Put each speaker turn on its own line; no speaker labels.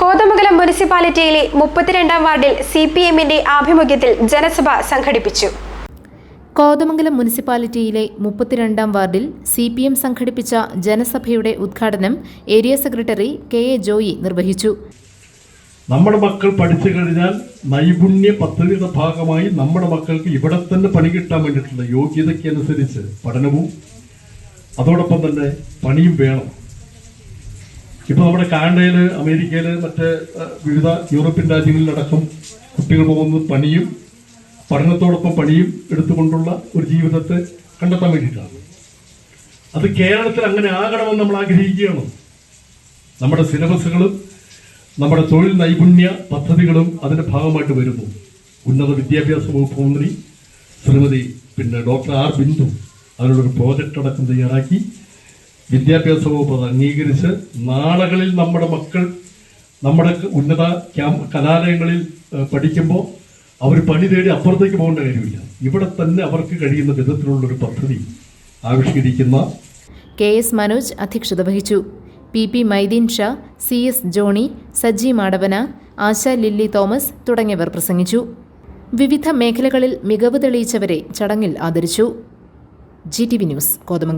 കോതമംഗലം മുനിസിപ്പാലിറ്റിയിലെ മുപ്പത്തിരണ്ടാം വാർഡിൽ സി പി എമ്മിന്റെ ആഭിമുഖ്യത്തിൽ ജനസഭ സംഘടിപ്പിച്ചു.
കോതമംഗലം മുനിസിപ്പാലിറ്റിയിലെ മുപ്പത്തിരണ്ടാം വാർഡിൽ സി പി എം സംഘടിപ്പിച്ച ജനസഭയുടെ ഉദ്ഘാടനം area secretary K A Joy നിർവഹിച്ചു.
നമ്മുടെ മക്കൾ പഠിച്ചു കഴിഞ്ഞാൽ നൈപുണ്യ പദ്ധതിയുടെ ഭാഗമായി നമ്മുടെ മക്കൾക്ക് ഇവിടെ തന്നെ പണി കിട്ടാൻ വേണ്ടിയിട്ടുള്ള യോഗ്യതയ്ക്കനുസരിച്ച് പഠനവും അതോടൊപ്പം തന്നെ പണിയും വേണം. ഇപ്പൊ നമ്മുടെ കാനഡയിൽ അമേരിക്കയിൽ മറ്റ് വിവിധ യൂറോപ്യൻ രാജ്യങ്ങളിലടക്കം കുട്ടികൾ പോകുന്നത് പണിയും പഠനത്തോടൊപ്പം പണിയും എടുത്തുകൊണ്ടുള്ള ഒരു ജീവിതത്തെ കണ്ടെത്താൻ വേണ്ടിയിട്ടാണ്. അത് കേരളത്തിൽ അങ്ങനെ ആകണമെന്ന് നമ്മൾ ആഗ്രഹിക്കുകയാണ്. നമ്മുടെ സിലബസുകളും നമ്മുടെ തൊഴിൽ നൈപുണ്യ പദ്ധതികളും അതിന്റെ ഭാഗമായിട്ട് വരുന്നു. ഉന്നത വിദ്യാഭ്യാസ വകുപ്പ് മന്ത്രി ശ്രീമതി പിന്നെ ഡോക്ടർ ആർ ബിന്ദു അതിനുള്ളൊരു പ്രോജക്റ്റ് അടക്കം തയ്യാറാക്കി. വിദ്യാഭ്യാസ വകുപ്പ് അത് അംഗീകരിച്ച് നാളുകളിൽ നമ്മുടെ മക്കൾ നമ്മുടെ ഉന്നത കലാലയങ്ങളിൽ പഠിക്കുമ്പോൾ അവർ പണി തേടി അപ്പുറത്തേക്ക് പോകേണ്ട കാര്യമില്ല. ഇവിടെ തന്നെ അവർക്ക് കഴിയുന്ന വിധത്തിലുള്ളൊരു പദ്ധതി ആവിഷ്കരിക്കുന്ന
കെ എസ് മനോജ് അധ്യക്ഷത വഹിച്ചു. P P Maideen Shah C S Johny Saji Madavana Asha Lilly Thomas തുടങ്ങിയവർ പ്രസംഗിച്ചു. വിവിധ മേഖലകളിൽ മികവ് തെളിയിച്ചവരെ ചടങ്ങിൽ ആദരിച്ചു. G T V news Kothamangalam.